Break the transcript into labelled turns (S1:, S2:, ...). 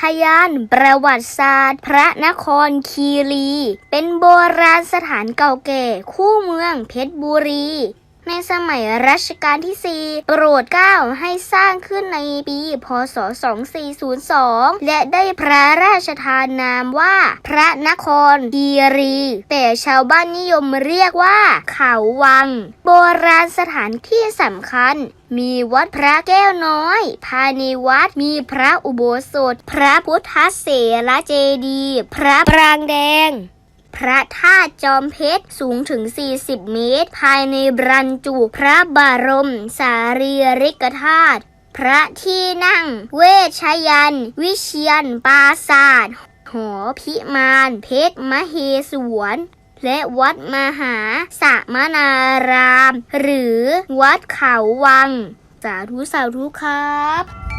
S1: ทยานประวัติศาสตร์ พระนครคีรี เป็นโบราณสถานเก่าแก่คู่เมืองเพชรบุรี ในสมัยรัชกาลที่ 4 โปรดเกล้าให้สร้างขึ้นในปี พศ 2402 และได้พระราชทานนามว่า พระนครคีรี แต่ชาวบ้านนิยมเรียกว่า เขาวัง โบราณสถานที่สำคัญมีวัดพระแก้วน้อย ภายในวัดมีพระอุโบสถ พระพุทธเสรเจดี พระปรางแดง พระธาตุจอมเพชรสูงถึง 40 เมตร ภายในบรรจุพระบรม สารีริกธาตุพระที่นั่ง เวชยัน วิเชียนปราศาสตร์หอพิมานเพชรมเหสวนและวัดมหาสมนาราม หรือวัดเขาวัง สาธุสาธุครับ